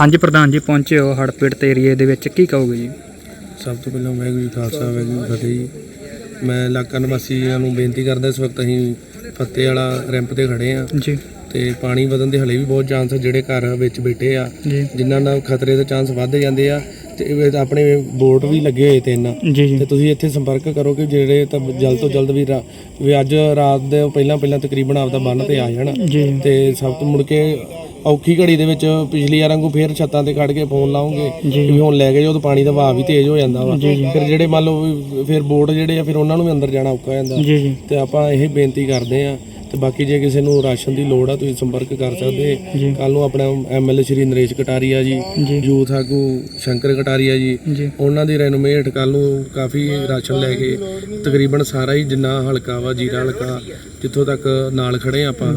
ਹਾਂਜੀ ਪ੍ਰਧਾਨ ਜੀ ਪਹੁੰਚੇ ਹੋ ਹੜ੍ਹ ਪੀੜਤ ਏਰੀਏ ਦੇ ਵਿੱਚ। ਕੀ ਕਹੋਗੇ ਜੀ? ਸਭ ਤੋਂ ਪਹਿਲਾਂ ਵਾਹਿਗੁਰੂ ਜੀ ਖਾਲਸਾ ਵਾਹਿਗੁਰੂ ਜੀ ਫਤਿਹ। ਜੀ ਮੈਂ ਇਲਾਕਾ ਨਿਵਾਸੀਆਂ ਨੂੰ ਬੇਨਤੀ ਕਰਦਾ ਇਸ ਵਕਤ ਅਸੀਂ ਫੱਤੇ ਵਾਲਾ ਰੈਂਪ ਤੇ ਖੜੇ ਆ ਜੀ। ਤੇ ਪਾਣੀ ਵਧਣ ਦੇ ਹਲੇ ਵੀ ਬਹੁਤ ਚਾਂਸ ਆ ਜਿਹੜੇ ਘਰ ਵਿੱਚ ਬੈਠੇ ਆ। ਜੀ। ਜਿਨ੍ਹਾਂ ਨਾਲ ਖਤਰੇ ਦੇ ਚਾਂਸ ਵੱਧ ਜਾਂਦੇ ਆ। ਤੇ ਇਹ ਆਪਣੇ ਬੋਟ ਵੀ ਲੱਗੇ ਹੋਏ ਜੀ ਤੇ ਤੁਸੀਂ ਇੱਥੇ ਸੰਪਰਕ ਕਰੋ ਕਿ ਜਿਹੜੇ ਤਾਂ ਜਲਦ ਤੋਂ ਜਲਦ ਵੀ ਰਾ- ਵੀ ਅੱਜ ਰਾਤ ਦੇ ਪਹਿਲਾਂ ਪਹਿਲਾਂ ਤਕਰੀਬਨ ਆਪਦਾ ਬੰਨ ਤੇ ਆ ਜਾਣ। ਜੀ। ਤੇ ਸਭ ਤੋਂ ਮੁੜ ਕੇ ਔਖੀ ਘੜੀ ਦੇ ਵਿੱਚ ਪਿਛਲੀ ਵਾਰਾਂ ਨੂੰ ਫੇਰ ਛੱਤਾਂ ਤੇ ਖੜ ਕੇ ਫੋਨ ਲਾਉਂਗੇ। ਵੀ ਹੁਣ ਲੈ ਕੇ ਜਾਓ ਤਾਂ ਪਾਣੀ ਦਾ ਵਹਾਅ ਵੀ ਤੇਜ਼ ਹੋ ਜਾਂਦਾ ਵਾ। ਫਿਰ ਜਿਹੜੇ ਮੰਨ ਲਓ ਫਿਰ ਬੋਟ ਜਿਹੜੇ ਆ ਫਿਰ ਉਹਨਾਂ ਨੂੰ ਵੀ ਅੰਦਰ ਜਾਣਾ ਔਖਾ ਹੋ ਜਾਂਦਾ ਤੇ ਆਪਾਂ ਇਹ ਬੇਨਤੀ ਕਰਦੇ ਆ ਤੇ ਬਾਕੀ ਜੇ ਕਿਸੇ ਨੂੰ ਰਾਸ਼ਨ ਦੀ ਲੋੜ ਆ ਤੁਸੀਂ ਸੰਪਰਕ ਕਰ ਸਕਦੇ। ਕੱਲ ਨੂੰ ਆਪਣਾ ਐਮਐਲਏ ਸ਼੍ਰੀ ਨਰੇਸ਼ ਕਟਾਰੀਆ ਜੀ ਯੂਥ ਆਗੂ ਸ਼ੰਕਰ ਕਟਾਰੀਆ ਜੀ ਉਹਨਾਂ ਦੀ ਰੈਨੋਮੇਟ ਕੱਲ ਨੂੰ ਕਾਫੀ ਰਾਸ਼ਨ ਲੈ ਕੇ ਤਕਰੀਬਨ ਸਾਰਾ ਹੀ ਜਿੰਨਾ ਹਲਕਾ ਵਾ ਜੀਰਾ ਹਲਕਾ ਜਿੱਥੋਂ ਤੱਕ ਨਾਲ ਖੜੇ ਆਪਾਂ।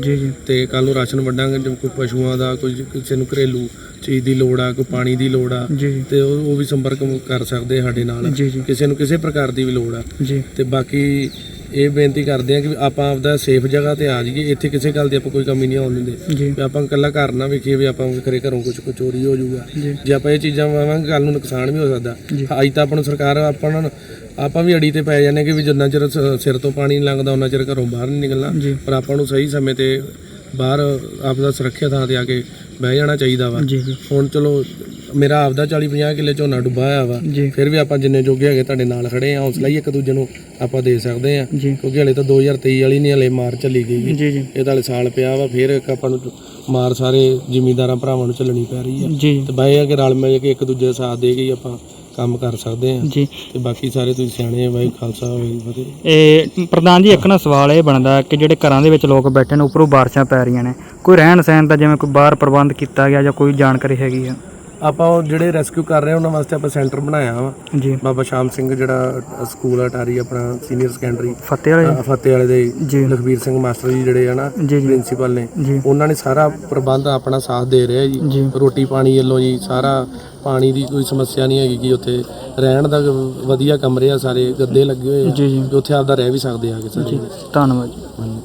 ਤੇ ਕੱਲ ਨੂੰ ਰਾਸ਼ਨ ਵੰਡਾਂਗੇ ਜਿਵੇਂ ਕੋਈ ਪਸ਼ੂਆਂ ਦਾ ਕੋਈ ਕਿਸੇ ਨੂੰ ਘਰੇਲੂ ਚੀਜ਼ ਦੀ ਲੋੜ ਆ ਕੋਈ ਪਾਣੀ ਦੀ ਲੋੜ ਆ ਤੇ ਉਹ ਵੀ ਸੰਪਰਕ ਕਰ ਸਕਦੇ ਸਾਡੇ ਨਾਲ। ਕਿਸੇ ਨੂੰ ਕਿਸੇ ਪ੍ਰਕਾਰ ਦੀ ਵੀ ਲੋੜ ਆ। ਤੇ ਬਾਕੀ ਇਹ ਬੇਨਤੀ ਕਰਦੇ ਆ ਕਿ ਆਪਾਂ ਆਪਦਾ ਸੇਫ ਜਗ੍ਹਾ ਤੇ ਆ ਜਾਈਏ। ਇੱਥੇ ਕਿਸੇ ਗੱਲ ਦੀ ਆਪਾਂ ਕੋਈ ਕਮੀ ਨਹੀਂ ਆਉਣ ਦਿੰਦੇ। ਵੀ ਆਪਾਂ ਇਕੱਲਾ ਘਰ ਨਾ ਵੇਖੀਏ ਵੀ ਆਪਾਂ ਘਰੇ ਘਰੋਂ ਕੁਝ ਕੁ ਚੋਰੀ ਹੋ ਜਾਊਗਾ। ਜੀ। ਆਪਾਂ ਇਹ ਚੀਜ਼ਾਂ ਵਾਵਾਂਗੇ ਕੱਲ ਨੂੰ ਨੁਕਸਾਨ ਵੀ ਹੋ ਸਕਦਾ। ਅੱਜ ਤਾਂ ਆਪਾਂ ਨੂੰ ਸਰਕਾਰ ਆਪਾਂ ਨੂੰ ਆਪਾਂ ਵੀ ਅੜੀ ਤੇ ਪੈ ਜਾਂਦੇ ਕਿ ਵੀ ਜਿੰਨਾ ਚਿਰ ਸਿਰ ਤੋਂ ਪਾਣੀ ਨਹੀਂ ਲੰਘਦਾ ਉਹਨਾਂ ਚਿਰ ਘਰੋਂ ਬਾਹਰ ਨਹੀਂ ਨਿਕਲਣਾ। ਪਰ ਆਪਾਂ ਨੂੰ ਸਹੀ ਸਮੇਂ ਤੇ ਬਾਹਰ ਆਪਦਾ ਸੁਰੱਖਿਆ ਥਾਂ ਤੇ ਆ ਕੇ ਬਹਿ ਜਾਣਾ ਚਾਹੀਦਾ ਵਾ। ਹੁਣ ਚਲੋ ਮੇਰਾ ਆਪਦਾ 40 50 ਕਿੱਲੇ ਝੋਨਾ ਡੁੱਬਾ ਹੋਇਆ ਵਾ। ਜੀ। ਫਿਰ ਵੀ ਆਪਾਂ ਜਿੰਨੇ ਜੋਗੇ ਹੈਗੇ ਤੁਹਾਡੇ ਨਾਲ ਖੜੇ ਆ ਹੌਸਲਾ ਹੀ ਇੱਕ ਦੂਜੇ ਨੂੰ ਆਪਾਂ ਦੇ ਸਕਦੇ ਆ। ਜੀ। ਕਿਉਂਕਿ ਹਲੇ ਤਾਂ 2023 ਵਾਲੀ ਨਹੀਂ ਹਲੇ ਮਾਰ ਚੱਲੀ ਗਈ। ਜੀ। ਜੀ ਇਹ ਤਾਂ ਹਲੇ ਸਾਲ ਪਿਆ ਵਾ ਫਿਰ ਇੱਕ ਆਪਾਂ ਨੂੰ ਮਾਰ ਸਾਰੇ ਜ਼ਿਮੀਂਦਾਰਾਂ ਭਰਾਵਾਂ ਨੂੰ ਚੱਲਣੀ ਪੈ ਰਹੀ ਆ। ਜੀ। ਤੇ ਬਾਈ ਆ ਕਿ ਰਲ ਮਿਲ ਕੇ ਇੱਕ ਦੂਜੇ ਦਾ ਸਾਥ ਦੇ ਕੇ ਹੀ ਆਪਾਂ ਕੰਮ ਕਰ ਸਕਦੇ ਆ। ਜੀ। ਤੇ ਬਾਕੀ ਸਾਰੇ ਤੁਸੀਂ ਸਿਆਣੇ ਆ ਬਾਈ ਖਾਲਸਾ ਵਾਹਿਗੁਰੂ ਫਤਿਹ। ਇਹ ਪ੍ਰਧਾਨ ਜੀ ਇੱਕ ਨਾ ਸਵਾਲ ਇਹ ਬਣਦਾ ਕਿ ਜਿਹੜੇ ਘਰਾਂ ਦੇ ਵਿੱਚ ਲੋਕ ਬੈਠੇ ਨੇ ਉੱਪਰੋਂ ਬਾਰਿਸ਼ਾਂ ਪੈ ਰਹੀਆਂ ਨੇ। ਕੋਈ ਰਹਿਣ ਸਹਿਣ ਦਾ ਜਿਵੇਂ ਕੋਈ ਬਾਹਰ ਪ੍ਰਬੰਧ ਕੀਤਾ ਗਿਆ ਜਾਂ ਕੋਈ ਜਾਣਕਾਰੀ ਹੈਗੀ ਆ? ਆਪਾਂ ਉਹ ਜਿਹੜੇ ਰੈਸਕਿਊ ਕਰ ਰਹੇ ਆ ਉਹਨਾਂ ਵਾਸਤੇ ਆਪਾਂ ਸੈਂਟਰ ਬਣਾਇਆ ਵਾ। ਜੀ। ਬਾਬਾ ਸ਼ਾਮ ਸਿੰਘ ਜਿਹੜਾ ਸਕੂਲ ਅਟਾਰੀ ਆਪਣਾ ਸੀਨੀਅਰ ਸੈਕੰਡਰੀ ਫਤਿਹ ਵਾਲੇ? ਫਤਿਹ ਵਾਲੇ ਦੇ ਜੀ। ਲਖਬੀਰ ਸਿੰਘ ਮਾਸਟਰ ਜੀ ਜਿਹੜੇ ਆ ਨਾ ਜੀ ਜੀ। ਪ੍ਰਿੰਸੀਪਲ ਨੇ। ਜੀ। ਉਹਨਾਂ ਨੇ ਸਾਰਾ ਪ੍ਰਬੰਧ ਆਪਣਾ ਸਾਥ ਦੇ ਰਿਹਾ ਜੀ। ਜੀ। ਰੋਟੀ ਪਾਣੀ ਵੱਲੋਂ ਜੀ ਸਾਰਾ ਪਾਣੀ ਦੀ ਕੋਈ ਸਮੱਸਿਆ ਨਹੀਂ ਹੈਗੀ ਕਿ ਉੱਥੇ ਰਹਿਣ ਦਾ ਵਧੀਆ ਕਮਰੇ ਆ ਸਾਰੇ ਗੱਦੇ ਲੱਗੇ ਹੋਏ ਆ। ਜੀ ਜੀ। ਉੱਥੇ ਆਪਦਾ ਰਹਿ ਵੀ ਸਕਦੇ ਆ ਕਿ ਸਾਰੇ ਜੀ ਧੰਨਵਾਦ ਜੀ।